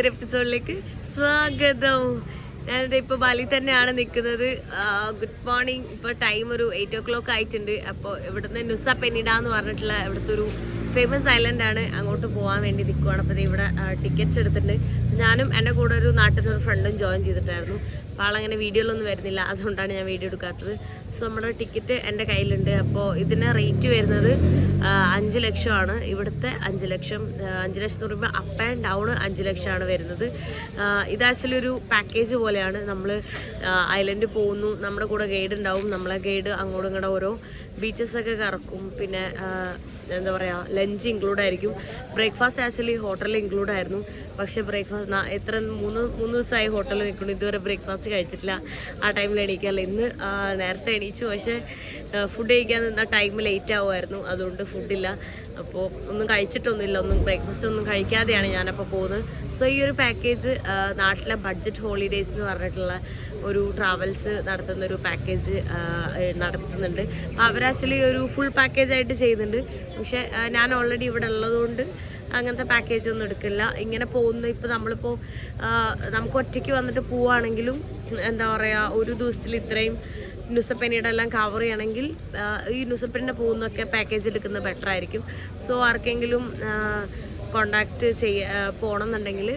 പുതിയൊരു എപ്പിസോഡിലേക്ക് സ്വാഗതം. ഞാനിത് ഇപ്പോൾ ബാലി തന്നെയാണ് നിൽക്കുന്നത് ഗുഡ് മോർണിംഗ് ഇപ്പോൾ ടൈം ഒരു എയ്റ്റ് ഓ ക്ലോക്ക് ആയിട്ടുണ്ട്. അപ്പോൾ ഇവിടുന്ന് നുസ പെനിഡ എന്ന് പറഞ്ഞിട്ടുള്ള ഇവിടുത്തെ ഒരു ഫേമസ് ഐലൻഡ് ആണ്. അങ്ങോട്ട് പോകാൻ വേണ്ടി നിൽക്കുവാണ് അപ്പോൾ ഇവിടെ ടിക്കറ്റ്സ് എടുത്തിട്ടുണ്ട്. ഞാനും എന്റെ കൂടെ ഒരു നാട്ടിൽ നിന്ന് ഫ്രണ്ടും ജോയിൻ ചെയ്തിട്ടായിരുന്നു. അപ്പോൾ ആളങ്ങനെ വീഡിയോയിലൊന്നും വരുന്നില്ല. അതുകൊണ്ടാണ് ഞാൻ വീഡിയോ എടുക്കാത്തത്. സോ നമ്മുടെ ടിക്കറ്റ് എന്റെ കയ്യിലുണ്ട്. അപ്പോൾ ഇതിന് റേറ്റ് വരുന്നത് അഞ്ച് ലക്ഷമാണ്. ഇവിടുത്തെ അഞ്ച് ലക്ഷം അഞ്ച് ലക്ഷം എന്ന് പറയുമ്പോൾ അപ്പ് ആൻഡ് ഡൗൺ അഞ്ച് ലക്ഷമാണ് വരുന്നത്. ഇത് ആക്ച്വലി ഒരു പാക്കേജ് പോലെയാണ്. നമ്മൾ ഐലൻഡ് പോകുന്നു. നമ്മുടെ കൂടെ ഗൈഡ് ഉണ്ടാവും. നമ്മളെ ഗൈഡ് അങ്ങോട്ടും ഇങ്ങോട്ടും ഓരോ ബീച്ചസൊക്കെ കറക്കും. പിന്നെ എന്താ പറയുക ലഞ്ച് ഇൻക്ലൂഡ് ആയിരിക്കും. ബ്രേക്ക്ഫാസ്റ്റ് ആക്ച്വലി ഹോട്ടലിൽ ഇൻക്ലൂഡ് ആയിരുന്നു. പക്ഷേ ബ്രേക്ക്ഫാസ്റ്റ് എത്ര മൂന്ന് മൂന്ന് ദിവസമായി ഹോട്ടലിൽ നിൽക്കുന്നു. ഇതുവരെ ബ്രേക്ക്ഫാസ്റ്റ് കഴിച്ചിട്ടില്ല. ആ ടൈമിൽ എണീക്കാറില്ല. ഇന്ന് നേരത്തെ എണീച്ചു. പക്ഷേ ഫുഡ് കഴിക്കാൻ നിന്നാൽ ടൈം ലേറ്റ് ആവുമായിരുന്നു. അതുകൊണ്ട് ഫുഡില്ല അപ്പോൾ ഒന്നും കഴിച്ചിട്ടൊന്നുമില്ല. ഒന്നും ബ്രേക്ക്ഫാസ്റ്റ് ഒന്നും കഴിക്കാതെയാണ് ഞാനപ്പോൾ പോകുന്നത്. സോ ഈ ഒരു പാക്കേജ് നാട്ടിലെ ബഡ്ജറ്റ് ഹോളിഡേയ്സ് എന്ന് പറഞ്ഞിട്ടുള്ള ഒരു ട്രാവൽസ് നടത്തുന്ന ഒരു പാക്കേജ് നടത്തുന്നുണ്ട്. അപ്പോൾ അവർ ആക്ച്വലി ഒരു ഫുൾ പാക്കേജ് ആയിട്ട് ചെയ്യുന്നുണ്ട്. പക്ഷേ ഞാൻ ഓൾറെഡി ഇവിടെ ഉള്ളതുകൊണ്ട് അങ്ങനത്തെ പാക്കേജ് ഒന്നും എടുക്കില്ല. ഇങ്ങനെ പോകുന്ന. ഇപ്പോൾ നമ്മളിപ്പോൾ നമുക്ക് ഒറ്റയ്ക്ക് വന്നിട്ട് പോവുകയാണെങ്കിലും എന്താ പറയുക ഒരു ദിവസത്തിൽ ഇത്രയും ന്യൂസപ്പനിയുടെ എല്ലാം കവർ ചെയ്യണമെങ്കിൽ ഈ ന്യൂസപ്പനിന്റെ പോകുന്നൊക്കെ പാക്കേജ് എടുക്കുന്നത് ബെറ്റർ ആയിരിക്കും. സോ ആർക്കെങ്കിലും കോണ്ടാക്ട് ചെയ്യ പോകണം എന്നുണ്ടെങ്കിൽ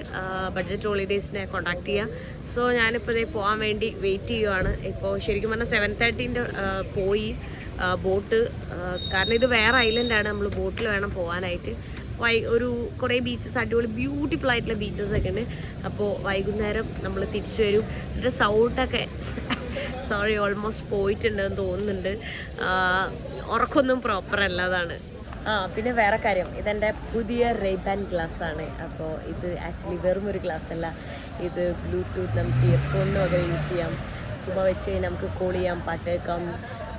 ബഡ്ജറ്റ് ഹോളിഡേയ്സിനെ കോണ്ടാക്ട് ചെയ്യുക സോ ഞാനിപ്പോൾ ഇതേ പോകാൻ വേണ്ടി വെയിറ്റ് ചെയ്യുവാണ്. ഇപ്പോൾ ശരിക്കും പറഞ്ഞാൽ സെവൻ തേർട്ടീന്റെ പോയി ബോട്ട് കാരണം ഇത് വേറെ ഐലൻഡാണ് നമ്മൾ ബോട്ടിൽ വേണം പോകാനായിട്ട് വൈ ഒരു കുറേ ബീച്ചസ് അടിപൊളി ബ്യൂട്ടിഫുൾ ആയിട്ടുള്ള ബീച്ചസ് ഒക്കെ ഉണ്ട്. അപ്പോൾ വൈകുന്നേരം നമ്മൾ തിരിച്ചു വരും. ഇതിന്റെ സൗണ്ടൊക്കെ സോറി ഓൾമോസ്റ്റ് പോയിട്ടുണ്ടെന്ന് തോന്നുന്നുണ്ട്. ഉറക്കൊന്നും പ്രോപ്പർ അല്ലാതാണ് ആ പിന്നെ വേറെ കാര്യം. ഇതെന്റെ പുതിയ റേബാൻ ഗ്ലാസ് ആണ്. അപ്പോൾ ഇത് ആക്ച്വലി വെറും ഒരു ഗ്ലാസ് അല്ല. ഇത് ബ്ലൂടൂത്ത് നമുക്ക് ഇയർഫോണിന് വകരെ യൂസ് ചെയ്യാം. ചുമ്മാ വെച്ച് നമുക്ക് കോൾ ചെയ്യാം പാട്ട് കേൾക്കാം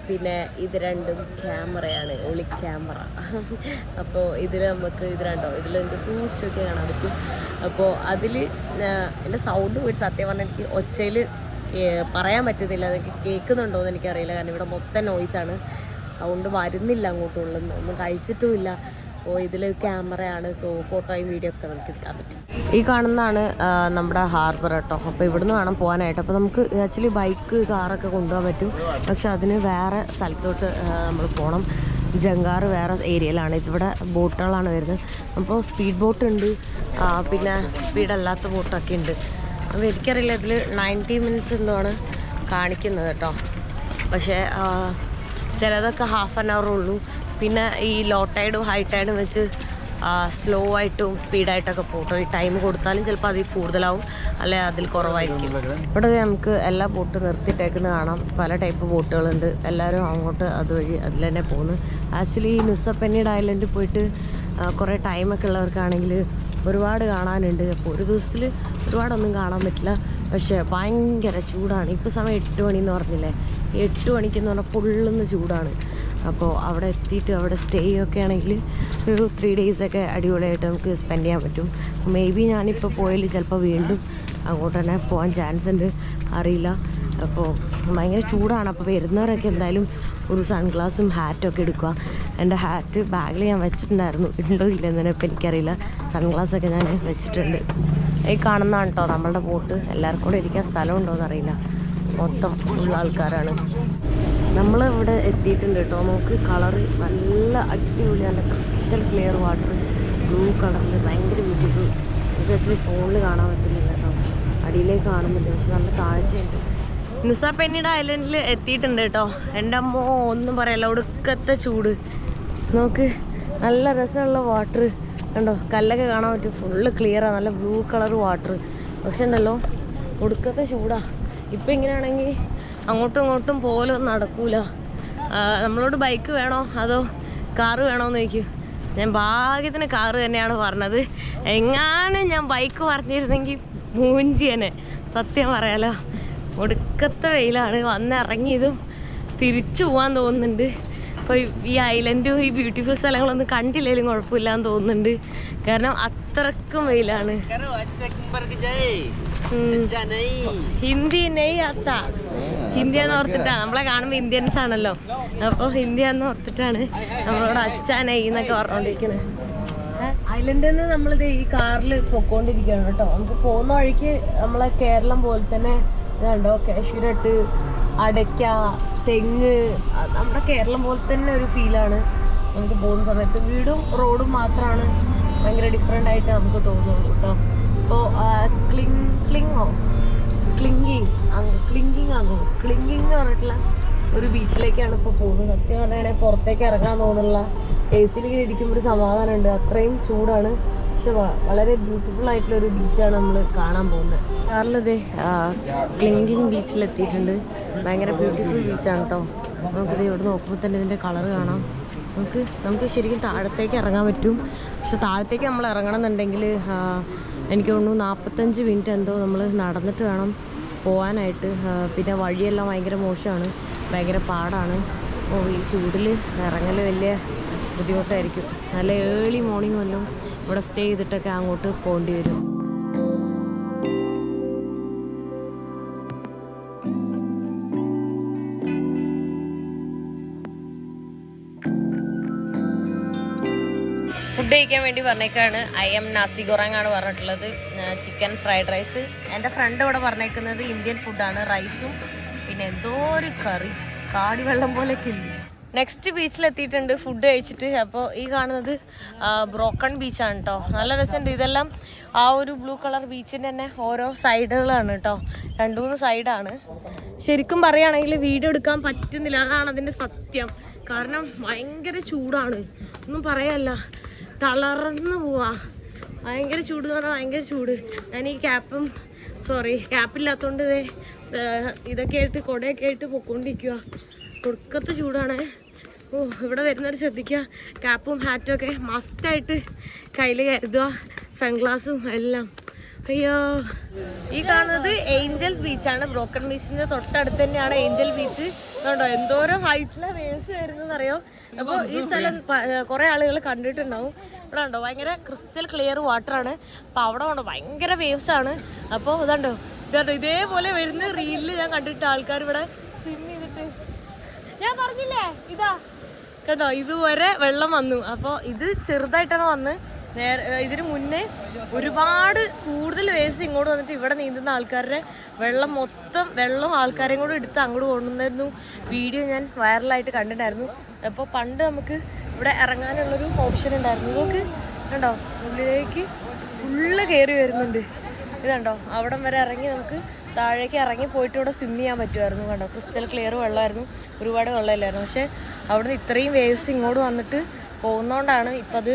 പിന്നെ ഇത് രണ്ടും ക്യാമറയാണ് ഒളി ക്യാമറ അപ്പോൾ ഇതിൽ നമുക്ക് ഇത് രണ്ടോ ഇതിൽ എന്റെ സൂക്ഷിച്ചൊക്കെ കാണാൻ പറ്റും. അപ്പോൾ അതിൽ എന്റെ സൗണ്ട് പോയിട്ട് സത്യം പറഞ്ഞാൽ എനിക്ക് ഒച്ചയിൽ പറയാൻ പറ്റുന്നില്ല. അതൊക്കെ കേൾക്കുന്നുണ്ടോ എന്ന് എനിക്കറിയില്ല. കാരണം ഇവിടെ മൊത്തം നോയ്സാണ് സൗണ്ട് വരുന്നില്ല അങ്ങോട്ടുള്ള ഒന്നും കഴിച്ചിട്ടുമില്ല. അപ്പോൾ ഇതിൽ ക്യാമറയാണ്. സോ ഫോട്ടോയും വീഡിയോ ഒക്കെ നമുക്ക് എടുക്കാൻ പറ്റും. ഈ കാണുന്നതാണ് നമ്മുടെ ഹാർബർ കേട്ടോ. അപ്പോൾ ഇവിടുന്ന് വേണം പോകാനായിട്ട്. അപ്പോൾ നമുക്ക് ആക്ച്വലി ബൈക്ക് കാറൊക്കെ കൊണ്ടുപോകാൻ പറ്റും. പക്ഷെ അതിന് വേറെ സ്ഥലത്തോട്ട് നമ്മൾ പോകണം ജങ്കാർ വേറെ ഏരിയയിലാണ്. ഇതിവിടെ ബോട്ടുകളാണ് വരുന്നത്. അപ്പോൾ സ്പീഡ് ബോട്ട് ഉണ്ട്. പിന്നെ സ്പീഡല്ലാത്ത ബോട്ടൊക്കെ ഉണ്ട്. അപ്പോൾ എനിക്കറിയില്ല ഇതിൽ നയന്റി മിനിറ്റ്സ് എന്താണ് കാണിക്കുന്നത് കേട്ടോ. പക്ഷേ ചിലതൊക്കെ ഹാഫ് ആൻ അവർ ഉള്ളൂ. പിന്നെ ഈ ലോ ടൈഡും ഹൈ ടൈഡും വെച്ച് സ്ലോ ആയിട്ടും സ്പീഡായിട്ടൊക്കെ പോട്ടോ ഈ ടൈം കൊടുത്താലും ചിലപ്പോൾ അതിൽ കൂടുതലാവും. അല്ലെ അതിൽ കുറവായിരിക്കും. ഇവിടെ നമുക്ക് എല്ലാ ബോട്ട് നിർത്തിയിട്ടേക്കുന്നത് കാണാം. പല ടൈപ്പ് ബോട്ടുകളുണ്ട് എല്ലാവരും അങ്ങോട്ട് അതുവഴി അതിൽ തന്നെ പോകുന്നു. ആക്ച്വലി ഈ നുസപ്പന്നിയുടെ ഐലൻഡിൽ പോയിട്ട് കുറേ ടൈമൊക്കെ ഉള്ളവർക്കാണെങ്കിൽ ഒരുപാട് കാണാനുണ്ട്. അപ്പോൾ ഒരു ദിവസത്തിൽ ഒരുപാടൊന്നും കാണാൻ പറ്റില്ല. പക്ഷേ ഭയങ്കര ചൂടാണ്. ഇപ്പോൾ സമയം എട്ട് മണി എന്ന് പറഞ്ഞില്ലേ? എട്ട് മണിക്കെന്ന് പറഞ്ഞാൽ പൊള്ളുന്ന ചൂടാണ്. അപ്പോൾ അവിടെ എത്തിയിട്ട് അവിടെ സ്റ്റേ ഒക്കെ ആണെങ്കിൽ ഒരു ത്രീ ഡേയ്സൊക്കെ അടിപൊളിയായിട്ട് നമുക്ക് സ്പെൻഡ് ചെയ്യാൻ പറ്റും. മേ ബി ഞാനിപ്പോൾ പോയാൽ ചിലപ്പോൾ വീണ്ടും അങ്ങോട്ട് തന്നെ പോകാൻ ചാൻസ് ഉണ്ട്. അറിയില്ല. അപ്പോൾ ഭയങ്കര ചൂടാണ്. അപ്പോൾ വരുന്നവരൊക്കെ എന്തായാലും ഒരു സൺഗ്ലാസും ഹാറ്റും ഒക്കെ എടുക്കുക. എന്റെ ഹാറ്റ് ബാഗിൽ ഞാൻ വെച്ചിട്ടുണ്ടായിരുന്നു. ഉണ്ടോ ഇല്ലെന്ന് ഇപ്പോൾ എനിക്കറിയില്ല. സൺഗ്ലാസ്സൊക്കെ ഞാൻ വെച്ചിട്ടുണ്ട്. ഈ കാണുന്നതാണ് കേട്ടോ നമ്മളുടെ ബോട്ട് എല്ലാവർക്കും കൂടെ ഇരിക്കാൻ സ്ഥലമുണ്ടോ എന്നറിയില്ല മൊത്തം ഫുൾ ആൾക്കാരാണ്. നമ്മൾ ഇവിടെ എത്തിയിട്ടുണ്ട് കേട്ടോ. നമുക്ക് കളറ് നല്ല അടിപൊളി നല്ല ക്രിസ്റ്റൽ ക്ലിയർ വാട്ടർ ബ്ലൂ കളറിൽ ഭയങ്കര ബ്യൂട്ടിഫുൾ ആക്ച്വലി ഫോണിൽ കാണാൻ പറ്റുന്നില്ല കേട്ടോ. അടിയിലേക്ക് കാണുന്നില്ല. പക്ഷെ നല്ല താഴ്ചയുണ്ട് നുസാപ്പെന്നിയുടെ ഐലൻഡിൽ എത്തിയിട്ടുണ്ട് കേട്ടോ. എന്റെ അമ്മോ ഒന്നും പറയല്ല. ഒടുക്കത്തെ ചൂട്. നമുക്ക് നല്ല രസമുള്ള വാട്ടർ കണ്ടോ? കല്ലൊക്കെ കാണാൻ പറ്റും. ഫുള്ള് ക്ലിയറാണ് നല്ല ബ്ലൂ കളർ വാട്ടർ പക്ഷെ ഉണ്ടല്ലോ ഒടുക്കത്തെ ചൂടാ. ഇപ്പം ഇങ്ങനെയാണെങ്കിൽ അങ്ങോട്ടും ഇങ്ങോട്ടും പോലും നടക്കൂല. നമ്മളോട് ബൈക്ക് വേണോ? അതോ കാറ് വേണോന്ന് ചോദിക്കും. ഞാൻ ഭാഗ്യത്തിന് കാറ് തന്നെയാണ് പറഞ്ഞത്. എങ്ങാനും ഞാൻ ബൈക്ക് പറഞ്ഞിരുന്നെങ്കിൽ മൂഞ്ചി തന്നെ സത്യം പറയാലോ. ഒടുക്കത്തെ വെയിലാണ്. വന്നിറങ്ങിയതും തിരിച്ചു പോകാൻ തോന്നുന്നുണ്ട്. അപ്പോൾ ഈ ഐലൻഡും ഈ ബ്യൂട്ടിഫുൾ സ്ഥലങ്ങളൊന്നും കണ്ടില്ലെങ്കിലും കുഴപ്പമില്ലാന്ന് തോന്നുന്നുണ്ട്. കാരണം അത്രക്കും വെയിലാണ്. ഹിന്ദി നെയ് അത്ത. ഹിന്ദി എന്ന് ഓർത്തിട്ടാണ് നമ്മളെ കാണുമ്പോൾ ഇന്ത്യൻസ് ആണല്ലോ. അപ്പോൾ ഹിന്ദി എന്ന് ഓർത്തിട്ടാണ് നമ്മളോട് അച്ഛ നെയ് എന്നൊക്കെ പറഞ്ഞോണ്ടിരിക്കുന്നത് ഐലൻഡിൽ നിന്ന് നമ്മളിത് ഈ കാറിൽ പൊക്കോണ്ടിരിക്കുകയാണ് കേട്ടോ. നമുക്ക് പോകുന്ന വഴിക്ക് നമ്മളെ കേരളം പോലെ തന്നെ ഇതുണ്ടോ കാശ്മീരട്ട് അടയ്ക്ക തെങ്ങ് നമ്മുടെ കേരളം പോലെ തന്നെ ഒരു ഫീലാണ് നമുക്ക് പോകുന്ന സമയത്ത്. വീടും റോഡും മാത്രമാണ് ഭയങ്കര ഡിഫറെന്റ് ആയിട്ട് നമുക്ക് തോന്നുള്ളൂ കേട്ടോ. ക്ലിങ് ക്ലിങ്ങോ ക്ലിങ്കിങ്. ക്ലിങ്കിങ് ആകും ക്ലിങ്കിങ് എന്ന് പറഞ്ഞിട്ടുള്ള ഒരു ബീച്ചിലേക്കാണ് ഇപ്പോൾ പോകുന്നത്. സത്യം പറയുകയാണെങ്കിൽ പുറത്തേക്ക് ഇറങ്ങാൻ തോന്നുന്നില്ല എ സിയിൽ ഇങ്ങനെ ഇരിക്കുമ്പോൾ ഒരു സമാധാനമുണ്ട്. അത്രയും ചൂടാണ്. പക്ഷെ വളരെ ബ്യൂട്ടിഫുൾ ആയിട്ടുള്ള ഒരു ബീച്ചാണ് നമ്മൾ കാണാൻ പോകുന്നത്. കാറിലതേ ക്ലിങ്കിങ് ബീച്ചിലെത്തിയിട്ടുണ്ട്. ഭയങ്കര ബ്യൂട്ടിഫുൾ ബീച്ചാണ് കേട്ടോ നമുക്കിത് ഇവിടെ നോക്കുമ്പോൾ തന്നെ ഇതിന്റെ കളർ കാണാം. നമുക്ക് നമുക്ക് ശരിക്കും താഴത്തേക്ക് ഇറങ്ങാൻ പറ്റും. പക്ഷെ താഴത്തേക്ക് നമ്മൾ ഇറങ്ങണം എന്നുണ്ടെങ്കിൽ എനിക്ക് തോന്നുന്നു നാൽപ്പത്തഞ്ച് മിനിറ്റ് എന്തോ നമ്മൾ നടന്നിട്ട് വേണം പോകാനായിട്ട് പിന്നെ വഴിയെല്ലാം ഭയങ്കര മോശമാണ്. ഭയങ്കര പാടാണ്. ഓ ഈ ചൂടിൽ ഇറങ്ങൽ വലിയ ബുദ്ധിമുട്ടായിരിക്കും. നല്ല ഏർലി മോർണിംഗ് വല്ലതും ഇവിടെ സ്റ്റേ ചെയ്തിട്ടൊക്കെ അങ്ങോട്ട് പോകേണ്ടി വരും. ഫുഡ് കഴിക്കാൻ വേണ്ടി പറഞ്ഞേക്കാണ്. ഐ എം നാസി ഗൊറാങ് ആണ് പറഞ്ഞിട്ടുള്ളത്. ചിക്കൻ ഫ്രൈഡ് റൈസ് എന്റെ ഫ്രണ്ട് ഇവിടെ പറഞ്ഞേക്കുന്നത് ഇന്ത്യൻ ഫുഡാണ് റൈസും പിന്നെ എന്തോ ഒരു കറി കാടിവെള്ളം പോലെ ഉണ്ട്. നെക്സ്റ്റ് ബീച്ചിലെത്തിയിട്ടുണ്ട് ഫുഡ് കഴിച്ചിട്ട്. അപ്പോൾ ഈ കാണുന്നത് ബ്രോക്കൺ ബീച്ചാണ് കേട്ടോ നല്ല രസമുണ്ട്. ഇതെല്ലാം ആ ഒരു ബ്ലൂ കളർ ബീച്ചിന്റെ തന്നെ ഓരോ സൈഡുകളാണ് കേട്ടോ രണ്ടു മൂന്ന് സൈഡാണ് ശരിക്കും പറയുകയാണെങ്കിൽ വീഡിയോ എടുക്കാൻ പറ്റുന്നില്ല. അതാണ് അതിന്റെ സത്യം. കാരണം ഭയങ്കര ചൂടാണ്. ഒന്നും പറയല്ല. തളർന്നു പോവാ. ഭയങ്കര ചൂട് എന്ന് പറഞ്ഞാൽ ഭയങ്കര ചൂട്. ഞാൻ ഈ ക്യാപ്പും സോറി ക്യാപ്പില്ലാത്തതുകൊണ്ട് ഇതൊക്കെ ആയിട്ട് കുടയൊക്കെ ആയിട്ട് പൊക്കോണ്ടിരിക്കുക കൊടുക്കത്തെ ചൂടാണ്. ഓ ഇവിടെ വരുന്നവർ ശ്രദ്ധിക്കുക ക്യാപ്പും ഹാറ്റും ഒക്കെ മസ്റ്റായിട്ട് കയ്യിൽ കരുതുക സൺഗ്ലാസും എല്ലാം. അയ്യോ. ഈ കാണുന്നത് ഏഞ്ചൽസ് ബീച്ചാണ് ബ്രോക്കൺ ബീച്ചിന്റെ തൊട്ടടുത്ത് തന്നെയാണ് ഏഞ്ചൽ ബീച്ച് കണ്ടോ? എന്തോരം ഹൈറ്റിലെ വേവ്സ് വരുന്നത് അറിയോ അപ്പോൾ ഈ സ്ഥലം കുറെ ആളുകൾ കണ്ടിട്ടുണ്ടാവും. ഇവിടെ ഉണ്ടോ ഭയങ്കര ക്രിസ്റ്റൽ ക്ലിയർ വാട്ടർ ആണ്. അപ്പോൾ അവിടെ ഉണ്ടോ ഭയങ്കര വേവ്സ് ആണ്. അപ്പോൾ ഇതുണ്ടോ? ഇതുണ്ടോ? ഇതേപോലെ വരുന്ന റീലിൽ ഞാൻ കണ്ടിട്ട് ആൾക്കാർ ഇവിടെ സ്വിം ചെയ്തിട്ട്. ഞാൻ പറഞ്ഞില്ലേ? ഇതാ. കേട്ടോ ഇതുവരെ വെള്ളം വന്നു. അപ്പോൾ ഇത് ചെറുതായിട്ടാണ് വന്ന്. നേരെ ഇതിന് മുന്നേ ഒരുപാട് കൂടുതൽ വേസ് ഇങ്ങോട്ട് വന്നിട്ട് ഇവിടെ നീന്തുന്ന ആൾക്കാരുടെ വെള്ളം മൊത്തം വെള്ളം ആൾക്കാരെയും കൂടെ എടുത്ത് അങ്ങോട്ട് കൊണ്ടുവന്നിരുന്നു. വീഡിയോ ഞാൻ വൈറലായിട്ട് കണ്ടിട്ടുണ്ടായിരുന്നു. അപ്പോൾ പണ്ട് നമുക്ക് ഇവിടെ ഇറങ്ങാനുള്ളൊരു ഓപ്ഷൻ ഉണ്ടായിരുന്നു. നമുക്ക് കണ്ടോ? ഉള്ളിലേക്ക് ഫുള്ള് കയറി വരുന്നുണ്ട്. ഇതുണ്ടോ? അവിടം വരെ ഇറങ്ങി നമുക്ക് താഴേക്ക് ഇറങ്ങി പോയിട്ട് ഇവിടെ സ്വിം ചെയ്യാൻ പറ്റുമായിരുന്നു കണ്ടോ? ക്രിസ്റ്റൽ ക്ലിയർ വെള്ളമായിരുന്നു. ഒരുപാട് വെള്ളമില്ലായിരുന്നു. പക്ഷേ അവിടുന്ന് ഇത്രയും വേവ്സ് ഇങ്ങോട്ട് വന്നിട്ട് പോകുന്നതുകൊണ്ടാണ് ഇപ്പം അത്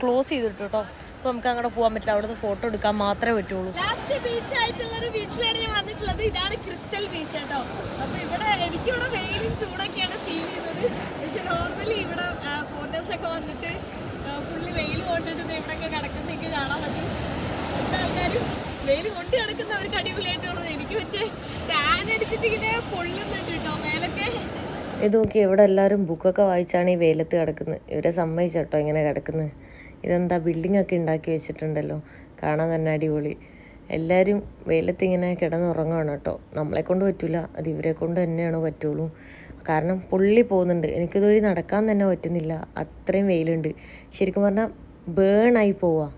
ക്ലോസ് ചെയ്തിട്ട് കേട്ടോ ഇപ്പം നമുക്ക് അങ്ങോട്ട് പോകാൻ പറ്റില്ല. അവിടുന്ന് ഫോട്ടോ എടുക്കാൻ മാത്രമേ പറ്റുള്ളൂ. ലാസ്റ്റ് ബീച്ച് ആയിട്ടുള്ള ഒരു ബീച്ചിലാണ് ഞാൻ വന്നിട്ടുള്ളത്. ഇതാണ് ക്രിസ്റ്റൽ ബീച്ച് കേട്ടോ. അപ്പൊ ഇവിടെ എനിക്ക് ഇവിടെ വെയിലും ചൂടൊക്കെയാണ് ഫീൽ ചെയ്യുന്നത്. പക്ഷെ നോർമലി ഇവിടെ ഫോട്ടോസ് ഒക്കെ വന്നിട്ട് ഫുള്ളി വെയിൽ കൊണ്ടിട്ട് ഇവിടെയൊക്കെ കിടക്കുന്നതൊക്കെ കാണാൻ പറ്റും. ആൾക്കാരും വെയിൽ കൊണ്ട് കിടക്കുന്നവർക്ക് അടിപൊളിയായിട്ടുള്ളത് എനിക്ക് പറ്റേ ടാൻ അടിച്ചിട്ട് ഇങ്ങനെ പൊള്ളുന്നുണ്ട് കേട്ടോ. മേലൊക്കെ ഇത് നോക്കി ഇവിടെ എല്ലാവരും ബുക്കൊക്കെ വായിച്ചാണ് ഈ വെയിലത്ത് കിടക്കുന്നത്. ഇവരെ സമ്മതിച്ചട്ടോ ഇങ്ങനെ കിടക്കുന്നത്. ഇതെന്താ ബിൽഡിംഗ് ഒക്കെ ഉണ്ടാക്കി വെച്ചിട്ടുണ്ടല്ലോ. കാണാൻ തന്നെ അടിപൊളി. എല്ലാവരും വെയിലത്ത് ഇങ്ങനെ കിടന്നുറങ്ങുകയാണ് കേട്ടോ. നമ്മളെ കൊണ്ട് പറ്റില്ല അത് ഇവരെ കൊണ്ട് തന്നെയാണ് പറ്റുള്ളൂ. കാരണം പൊള്ളി പോകുന്നുണ്ട്. എനിക്കിതുവഴി നടക്കാൻ തന്നെ പറ്റുന്നില്ല. അത്രയും വെയിലുണ്ട്. ശരിക്കും പറഞ്ഞാൽ ബേണായി പോവാ.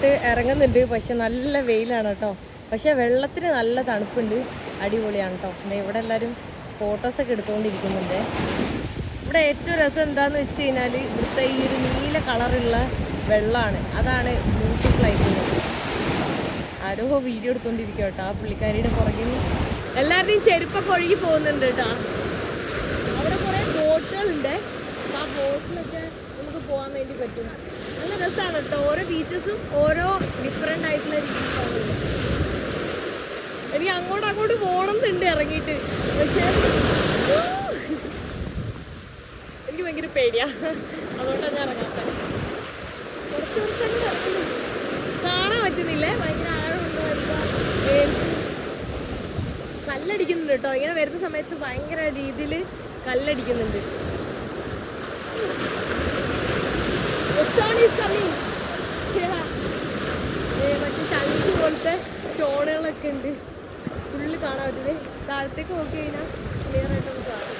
ബിക്കിനൊക്കെ ഇറങ്ങുന്നുണ്ട്. പക്ഷെ നല്ല വെയിലാണ് കേട്ടോ. പക്ഷെ വെള്ളത്തിന് നല്ല തണുപ്പുണ്ട്. അടിപൊളിയാണ് കേട്ടോ. പിന്നെ ഇവിടെ എല്ലാവരും ഫോട്ടോസൊക്കെ എടുത്തുകൊണ്ടിരിക്കുന്നുണ്ട്. ഇവിടെ ഏറ്റവും രസം എന്താന്ന് വെച്ച് കഴിഞ്ഞാൽ ഇവിടുത്തെ ഈ ഒരു നീല കളറുള്ള വെള്ളമാണ് അതാണ് ബ്യൂട്ടിഫുൾ ആയിട്ടുള്ളത് ആരോ വീഡിയോ എടുത്തുകൊണ്ടിരിക്കുക കേട്ടോ. ആ പുള്ളിക്കാരിയുടെ പുറകിൽ എല്ലാവരുടെയും ചെരുപ്പൊക്കെ ഒഴുകി പോകുന്നുണ്ട് കേട്ടോ. അവിടെ കുറേ ബോട്ടുകളുണ്ട് അപ്പോൾ ആ ബോട്ടിലൊക്കെ നമുക്ക് പോകാൻ വേണ്ടി പറ്റും നല്ല രസമാണ് കേട്ടോ ഓരോ ബീച്ചസും ഓരോ ഡിഫറെന്റ് ആയിട്ടുള്ള രീതിയിലാണ് എനിക്ക് അങ്ങോട്ട് അങ്ങോട്ട് പോകണം എന്നുണ്ട് ഇറങ്ങിയിട്ട്. പക്ഷേ എനിക്ക് ഭയങ്കര പേടിയാ. അതുകൊണ്ടാണ് ഞാൻ ഇറങ്ങാത്തത്. കുറച്ച് കുറച്ചങ്ങ് ഇറങ്ങുന്നു. കാണാൻ പറ്റുന്നില്ലേ. ഭയങ്കര ആഴമുണ്ടോ കല്ലടിക്കുന്നുണ്ട് കേട്ടോ. ഇങ്ങനെ വരുന്ന സമയത്ത് ഭയങ്കര രീതിയിൽ കല്ലടിക്കുന്നുണ്ട്. Coming. മറ്റേ ശംഖ് പോലത്തെ സ്റ്റോണുകളൊക്കെ ഉണ്ട്. കാണാൻ പറ്റുന്നത് താഴത്തേക്ക് നോക്കി കഴിഞ്ഞാൽ ക്ലിയർ ആയിട്ട് നമുക്ക് കാണാം.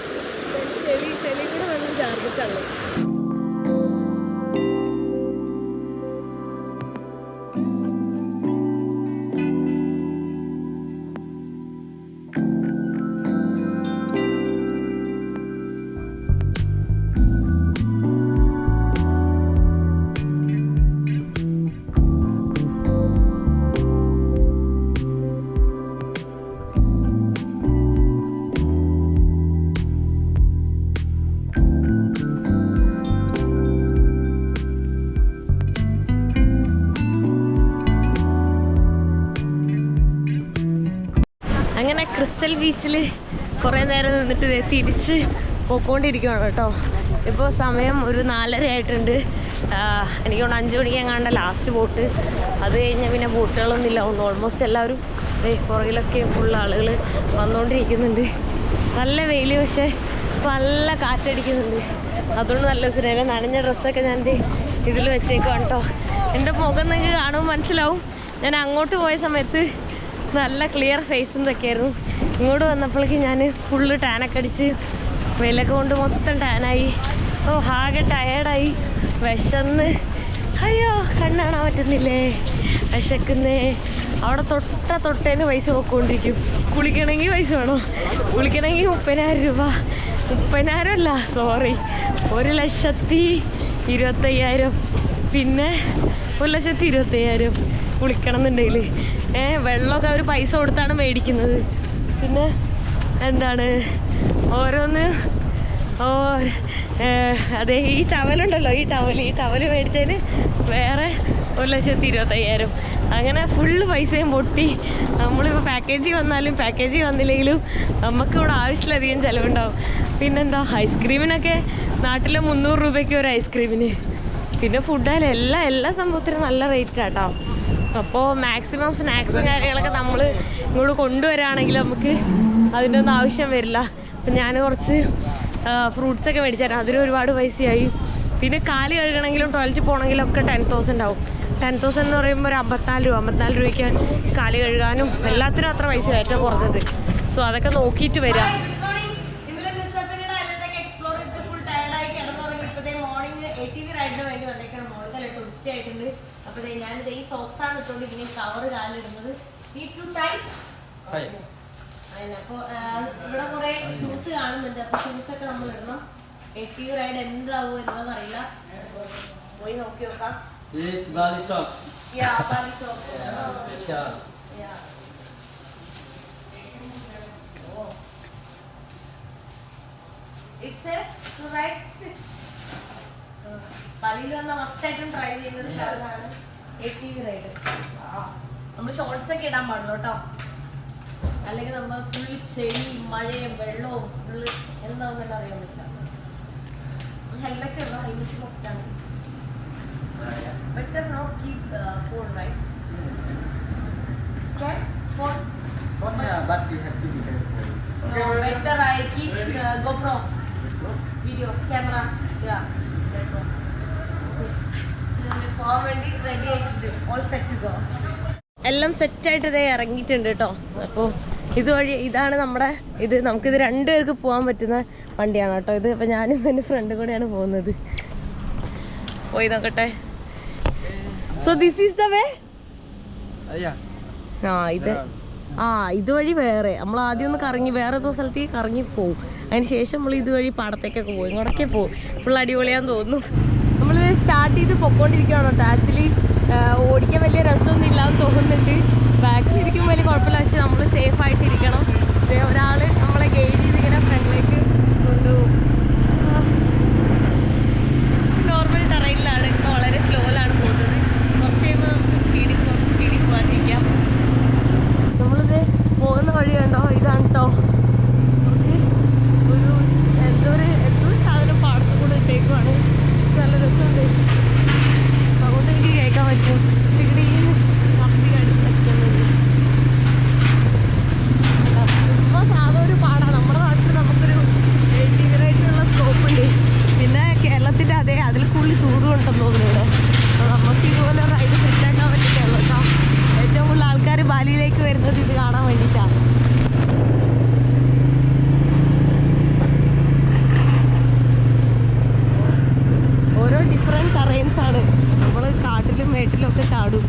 ചെളി ചെളി കൂടെ വെള്ളം ചേർന്നിട്ടുള്ളത് നിന്നിട്ട് തിരിച്ച് പോയിക്കൊണ്ടിരിക്കുകയാണ് കേട്ടോ. ഇപ്പോൾ സമയം ഒരു നാലര ആയിട്ടുണ്ട്. എനിക്ക് തോന്നുന്നു അഞ്ച് മണിക്ക് എങ്ങാണ്ട ലാസ്റ്റ് ബോട്ട് അത് കഴിഞ്ഞാൽ പിന്നെ ബോട്ടുകളൊന്നും ഇല്ല ഓൾമോസ്റ്റ് എല്ലാവരും പുറകിലൊക്കെ ഫുൾ ആളുകൾ വന്നുകൊണ്ടിരിക്കുന്നുണ്ട് നല്ല വെയിൽ പക്ഷേ നല്ല കാറ്റടിക്കുന്നുണ്ട്. അതുകൊണ്ട് നല്ല സ്നേഹം നനഞ്ഞ ഡ്രസ്സൊക്കെ ഞാൻ ഇതിൽ വെച്ചേക്കുവാണ് കേട്ടോ. എന്റെ മുഖം നിങ്ങൾക്ക് കാണുമ്പോൾ മനസ്സിലാവും. ഞാൻ അങ്ങോട്ട് പോയ സമയത്ത് നല്ല ക്ലിയർ ഫേസ് ഇതൊക്കെയായിരുന്നു ഇങ്ങോട്ട് വന്നപ്പോഴേക്കും ഞാൻ ഫുള്ള് ടാനൊക്കെ അടിച്ച് വെയിലൊക്കെ കൊണ്ട് മൊത്തം ടാനായി ഓ ആകെ ടയേർഡായി വിശന്ന്. അയ്യോ കണ്ണാണാൻ പറ്റുന്നില്ലേ? വിശക്കുന്നേ. അവിടെ തൊട്ട തൊട്ടേന് പൈസ പോയിക്കൊണ്ടിരിക്കും കുളിക്കണമെങ്കിൽ പൈസ വേണോ? കുളിക്കണമെങ്കിൽ മുപ്പതിനായിരം രൂപ. മുപ്പതിനായിരം അല്ല സോറി ഒരു ലക്ഷത്തി ഇരുപത്തയ്യായിരം. പിന്നെ ഒരു ലക്ഷത്തി ഇരുപത്തയ്യായിരം കുളിക്കണം എന്നുണ്ടെങ്കിൽ ഏഹ് വെള്ളമൊക്കെ അവർ പൈസ കൊടുത്താണ് മേടിക്കുന്നത്. പിന്നെ എന്താണ് ഓരോന്ന് ഓ അതെ ഈ ടവലുണ്ടല്ലോ ഈ ടവൽ ഈ ടവൽ മേടിച്ചതിന് വേറെ ഒരു ലക്ഷത്തി ഇരുപത്തയ്യായിരം. അങ്ങനെ ഫുള്ള് പൈസയും പൊട്ടി. നമ്മളിപ്പോൾ പാക്കേജിൽ വന്നാലും പാക്കേജിൽ വന്നില്ലെങ്കിലും നമുക്ക് ഇവിടെ ആവശ്യത്തിലധികം ചിലവുണ്ടാവും. പിന്നെന്താ ഐസ്ക്രീമിനൊക്കെ നാട്ടിലെ മുന്നൂറ് രൂപയ്ക്ക് ഒരു ഐസ്ക്രീമിന്. പിന്നെ ഫുഡായാലും എല്ലാ എല്ലാ സംഭവത്തിനും നല്ല റേറ്റ് ആട്ടോ അപ്പോൾ മാക്സിമം സ്നാക്സും കാര്യങ്ങളൊക്കെ നമ്മൾ ഇങ്ങോട്ട് കൊണ്ടുവരാണെങ്കിൽ നമുക്ക് അതിന്റെ ഒന്നും ആവശ്യം വരില്ല. അപ്പം ഞാൻ കുറച്ച് ഫ്രൂട്ട്സൊക്കെ മേടിച്ചു തരാം അതിന് ഒരുപാട് പൈസയായി. പിന്നെ കാൽ കഴുകണമെങ്കിലും ടോയ്ലറ്റ് പോകണമെങ്കിലും ഒക്കെ ടെൻ തൗസൻഡ് ആവും. ടെൻ തൗസൻഡ് എന്ന് പറയുമ്പോൾ ഒരു അമ്പത്തിനാല് രൂപ അമ്പത്തിനാല് രൂപയ്ക്ക് കാൽ കഴുകാനും എല്ലാത്തിനും അത്ര പൈസ ഏറ്റവും കുറഞ്ഞത്. സോ അതൊക്കെ നോക്കിയിട്ട് വരാം ഇന്നലെ ന്യൂസാപ്പിനിയുടെ അതിലൊക്കെ എക്സ്പ്ലോർ ചെയ്ത് ഫുൾ ടയർഡായി കിടന്നുറങ്ങി ഇപ്പോഴത്തെ മോർണിംഗ് എ ടി വി റൈഡിന് വേണ്ടി വന്നേക്കാണ് മോളിതലൊക്കെ ഉച്ചയായിട്ടുണ്ട് ദേ ഞാനിത് ഈ സോക്സ് ആണ് ഇട്ടുകൊണ്ടിരിക്കുന്നത് കവർ കാലിടുന്നത് അപ്പോൾ ഇവിടെ കുറേ ഷൂസ് കാണുന്നുണ്ട്. അപ്പൊ ഷൂസ് ഒക്കെ നമ്മൾ ഇടണം. എ ടി വി റൈഡ് എന്താവും എന്താണെന്ന് അറിയില്ല പോയി നോക്കി നോക്കാം. പള്ളിയിൽ വന്ന മസ്റ്റായിട്ടും ട്രൈ ചെയ്യുന്ന ഒരു സാധനമാണ് നമ്മൾ ഷോർട്സ് ഒക്കെ ഇടാൻ പാടുള്ളൂ കേട്ടോ അല്ലെങ്കിൽ നമ്മൾ ഫുൾ ചെളി മഴയും വെള്ളവും ഫുള്ള് എന്താണെന്ന് തന്നെ അറിയാൻ പറ്റില്ല ഹെൽമെറ്റ് ഇടണം ഹെൽമെറ്റ് മസ്റ്റാണ് better not keep phone right Can phone? Oh yeah, but you have to be careful. No, better I keep uh, GoPro video camera. Yeah. GoPro. വേണ്ടി റെഡി ആയിട്ടുണ്ട്. ഓൾ സെറ്റ് ഗോ എല്ലാം സെറ്റായിട്ട് ഇതേ ഇറങ്ങിയിട്ടുണ്ട് കേട്ടോ അപ്പോൾ ഇതുവഴി ഇതാണ് നമ്മുടെ ഇത്. നമുക്കിത് രണ്ടുപേർക്ക് പോകാൻ പറ്റുന്ന വണ്ടിയാണ് കേട്ടോ ഇത്. ഇപ്പം ഞാനും എന്റെ ഫ്രണ്ടും കൂടെയാണ് പോകുന്നത്. പോയി നോക്കട്ടെ. So this is the way. ആ ഇത്. ആ ഇതുവഴി വേറെ. നമ്മൾ ആദ്യം ഒന്ന് കറങ്ങി വേറെ ഏതോ സ്ഥലത്തേക്ക് കറങ്ങി പോവും. അതിന് ശേഷം നമ്മൾ ഇതുവഴി പാടത്തേക്കൊക്കെ പോകും ഇങ്ങോട്ടൊക്കെ പോകും ഫുൾ അടിപൊളിയാന്ന് തോന്നുന്നു. നമ്മൾ സ്റ്റാർട്ട് ചെയ്ത് പൊക്കോണ്ടിരിക്കുകയാണ് കേട്ടോ ആക്ച്വലി ഓടിക്കാൻ വലിയ രസമൊന്നും ഇല്ലാന്ന് തോന്നുന്നുണ്ട്. ബാക്കിൽ ഇരിക്കുമ്പോൾ വലിയ കുഴപ്പമില്ല. പക്ഷെ നമ്മൾ സേഫ് ആയിട്ട് ഇരിക്കണം. ഒരാൾ നമ്മളെ ഗൈഡ് ചെയ്ത് ഇങ്ങനെ ഫ്രണ്ടിലേക്ക് കൊണ്ടുപോകും നോർമൽ ടറയിലാണ് വളരെ സ്ലോയിലാണ് വീട്ടിലൊക്കെ ചാടും.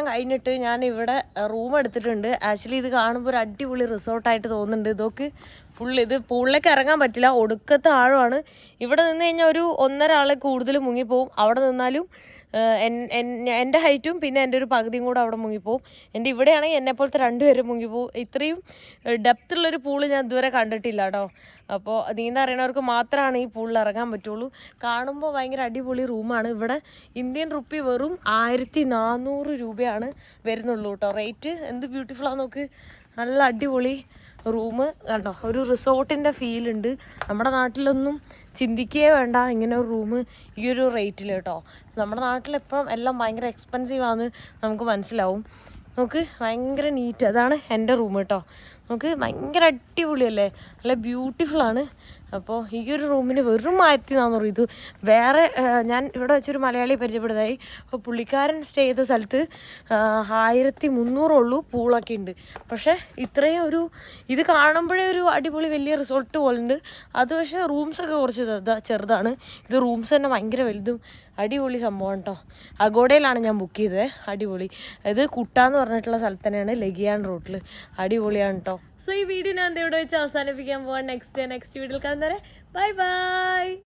റൈഡെല്ലാം കഴിഞ്ഞിട്ട് ഞാൻ ഇവിടെ റൂം എടുത്തിട്ടുണ്ട്. ആക്ച്വലി ഇത് കാണുമ്പോൾ ഒരു അടിപൊളി റിസോർട്ടായിട്ട് തോന്നുന്നുണ്ട്. ഇതൊക്കെ ഫുൾ ഇത് പൂളിലേക്ക് ഇറങ്ങാൻ പറ്റില്ല. ഒടുക്കത്തെ ആഴമാണ്. ഇവിടെ നിന്ന് കഴിഞ്ഞാൽ ഒരു ഒന്നര ആളെ കൂടുതൽ മുങ്ങിപ്പോവും. അവിടെ നിന്നാലും എൻ- എൻ- എന്റെ ഹൈറ്റും പിന്നെ എന്റെ ഒരു പകുതിയും കൂടെ അവിടെ മുങ്ങിപ്പോവും. എന്റെ ഇവിടെയാണെങ്കിൽ എന്നെ പോലത്തെ രണ്ടുപേരും മുങ്ങിപ്പോവും. ഇത്രയും ഡെപ്ത് ഉള്ളൊരു പൂൾ ഞാൻ ഇതുവരെ കണ്ടിട്ടില്ല കേട്ടോ. അപ്പോൾ നീന്താൻ അറിയണവർക്ക് മാത്രമാണ് ഈ പൂളിൽ ഇറങ്ങാൻ പറ്റുള്ളൂ. കാണുമ്പോൾ ഭയങ്കര അടിപൊളി റൂമാണ്. ഇവിടെ ഇന്ത്യൻ റുപ്പി വെറും ആയിരത്തി നാനൂറ് രൂപയാണ് വരുന്നുള്ളൂ കേട്ടോ. റേറ്റ് എന്ത് ബ്യൂട്ടിഫുള്ളാണ് നോക്ക്. നല്ല അടിപൊളി റൂം. കണ്ടോ? ഒരു റിസോർട്ടിന്റെ ഫീൽ ഉണ്ട്. നമ്മുടെ നാട്ടിലൊന്നും ചിന്തിക്കുകയേ വേണ്ട ഇങ്ങനെ ഒരു റൂം ഈ ഒരു റേറ്റിൽ കേട്ടോ. നമ്മുടെ നാട്ടിലിപ്പം എല്ലാം ഭയങ്കര എക്സ്പെൻസീവാന്ന് നമുക്ക് മനസ്സിലാവും. നമുക്ക് ഭയങ്കര നീറ്റ് അതാണ് എന്റെ റൂം കേട്ടോ നമുക്ക് ഭയങ്കര അടിപൊളിയല്ലേ? നല്ല ബ്യൂട്ടിഫുൾ ആണ്. അപ്പോൾ ഈ ഒരു റൂമിന് വെറും ആയിരത്തി നാനൂറ് ഇത് വേറെ ഞാൻ ഇവിടെ വെച്ചൊരു മലയാളി പരിചയപ്പെടുന്നതായി. അപ്പോൾ പുള്ളിക്കാരൻ സ്റ്റേ ചെയ്ത സ്ഥലത്ത് ആയിരത്തി മുന്നൂറുള്ളൂ പൂളൊക്കെ ഉണ്ട്. പക്ഷേ ഇത്രയും ഒരു ഇത് കാണുമ്പോഴേ ഒരു അടിപൊളി വലിയ റിസോർട്ട് പോലെ ഉണ്ട് അത് പക്ഷേ റൂംസൊക്കെ കുറച്ച് ചെറുതാ ചെറുതാണ്. ഇത് റൂംസ് തന്നെ ഭയങ്കര വലുതും അടിപൊളി സംഭവം കേട്ടോ അഗോഡയിലാണ് ഞാൻ ബുക്ക് ചെയ്തത്. അടിപൊളി. ഇത് കുട്ടാന്ന് പറഞ്ഞിട്ടുള്ള സ്ഥലത്ത് തന്നെയാണ് ലഗിയാൻ റൂട്ടിൽ അടിപൊളിയാണ് കേട്ടോ സോ ഈ വീഡിയോ ഞാൻ ഇവിടെ വെച്ച് അവസാനിപ്പിക്കാൻ പോവാൻ നെക്സ്റ്റ് നെക്സ്റ്റ് വീഡിയോയിൽ കാണുന്നവരെ. Bye bye